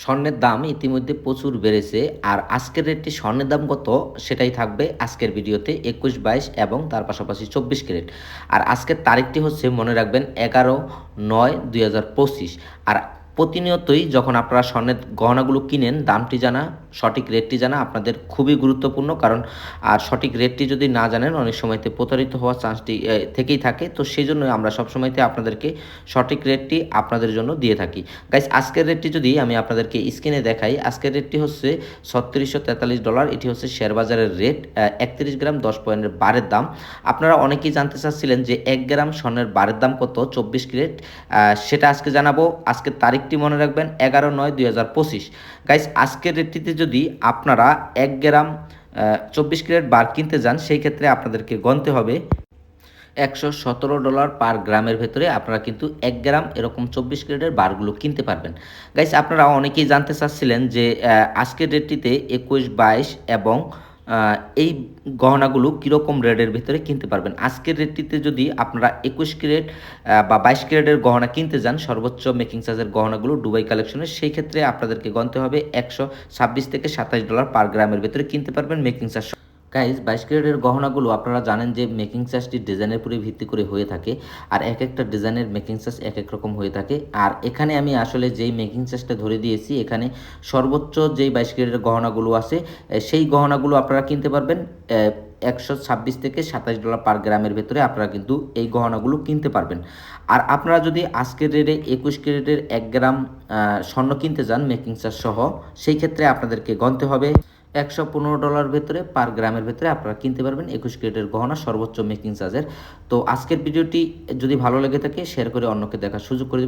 স্বর্ণের দাম ইতিমধ্যে প্রচুর বেড়েছে আর আজকের রেটটি স্বর্ণের দাম কত সেটাই থাকবে আজকের ভিডিওতে একুশ, বাইশ এবং তার পাশাপাশি চব্বিশ ক্যারেট। আর আজকের তারিখটি হচ্ছে মনে রাখবেন এগারো নয় দুই আর প্রতিনিয়তই যখন আপনারা স্বর্ণের গহনাগুলো কিনেন, দামটি জানা, সঠিক রেটটি জানা আপনাদের খুবই গুরুত্বপূর্ণ। কারণ, আর সঠিক রেটটি যদি না জানেন, অনেক সময়তে প্রতারিত হওয়ার চান্সটি থেকেই থাকে। তো সেই জন্য আমরা সবসময়তে আপনাদেরকে সঠিক রেটটি আপনাদের জন্য দিয়ে থাকি। গাইস আজকের রেটটি যদি আমি আপনাদেরকে স্ক্রিনে দেখাই, আজকের রেটটি হচ্ছে ছত্রিশশো তেতাল্লিশ ডলার। এটি হচ্ছে শেয়ার বাজারের রেট একত্রিশ গ্রাম দশ পয়েন্টের বারের দাম। আপনারা অনেকেই জানতে চাচ্ছিলেন যে এক গ্রাম স্বর্ণের বারের দাম কত? চব্বিশ ক্যারেট। সেটা আজকে জানাব। আজকের তারিখটি মনে রাখবেন, এগারো নয় দুই হাজার পঁচিশ। গাইস আজকের রেটটিতে যদি আপনারা এক গ্রাম চব্বিশ ক্যারেট বার কিনতে যান, সেই ক্ষেত্রে আপনাদেরকে গণতে হবে একশো সতেরো ডলার পার গ্রামের ভেতরে আপনারা কিন্তু এক গ্রাম এরকম চব্বিশ ক্যারেটের বারগুলো কিনতে পারবেন। গাইস আপনারা অনেকেই জানতে চাচ্ছিলেন যে আজকের ডেটটিতে একুশ, বাইশ এবং এই গহনাগুলো কীরকম রেটের ভিতরে কিনতে পারবেন? আজকের রেটটিতে যদি আপনারা একুশ ক্যারেট বা বাইশ ক্যারেটের গহনা কিনতে যান, সর্বোচ্চ মেকিং চার্জের গহনাগুলো ডুবাই কালেকশনের সেই ক্ষেত্রে আপনাদেরকে গণতে হবে একশো ছাব্বিশ থেকে সাতাশ ডলার পার গ্রামের ভিতরে কিনতে পারবেন মেকিং চার্জ গাইজ বাইশ ক্যারেটের গহনাগুলো আপনারা জানেন যে মেকিং চার্জটি ডিজাইনের উপরে ভিত্তি করে হয়ে থাকে, আর এক একটা ডিজাইনের মেকিং চার্জ এক এক রকম হয়ে থাকে। আর এখানে আমি আসলে যেই মেকিং চার্জটা ধরে দিয়েছি, এখানে সর্বোচ্চ যেই বাইশ ক্যারেটের গহনাগুলো আছে সেই গহনাগুলো আপনারা কিনতে পারবেন একশো ছাব্বিশ থেকে সাতাশ ডলার পার গ্রামের ভেতরে আপনারা কিন্তু এই গহনাগুলো কিনতে পারবেন। আর আপনারা যদি আজকের রেটে একুশ ক্যারেটের এক গ্রাম স্বর্ণ কিনতে যান মেকিং চার্জ সহ, সেই ক্ষেত্রে আপনাদেরকে গণতে হবে একশো পনেরো ডলার ভেতরে পার গ্রামের ভেতরে আপনারা কিনতে পারবেন একুশ ক্যারেটের গহনা সর্বোচ্চ মেকিং চার্জের তো আজকের ভিডিওটি যদি ভালো লেগে থাকে শেয়ার করে অন্যকে দেখার সুযোগ করে দেবেন।